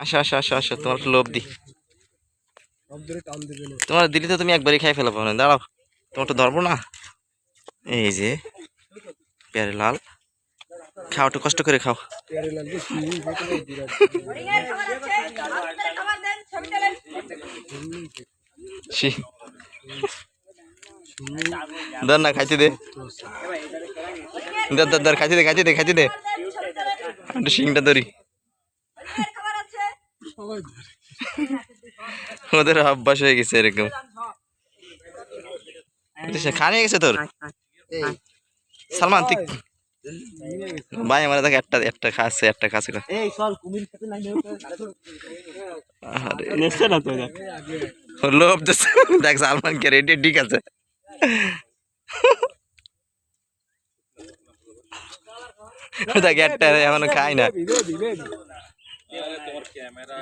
আসো আসো আসো আসো, তোমার একটু লোভ দি তোমার দিলি তো তুমি একবারই খাই ফেলাবো না, দাঁড়াও। তোমার তো ধরবো না? এই যে, পেয়ারে লাল। খাও, একটু কষ্ট করে খাও। ধর না, খাইতে দে। ধর, খাইতে দে খাইতে দে খাইতে দে। একটু শিংটা ধরি হরিণের খাবার আছে সবাই ধরে ওদের অভ্যাস হয়ে গেছে এরকম? খানিয়ে গেছে তোর? সালমান তুই ভাই আমার দেখ একটা একটা খাচ্ছে একটা খাচ্ছে এই চল কুমির খেতে নাই আরে নেছে না তো লোভ দিচ্ছে দেখ সালমান কে রেডি ঠিক আছে। দেখ একটা এখনও খাই না। তোমার ক্যামেরা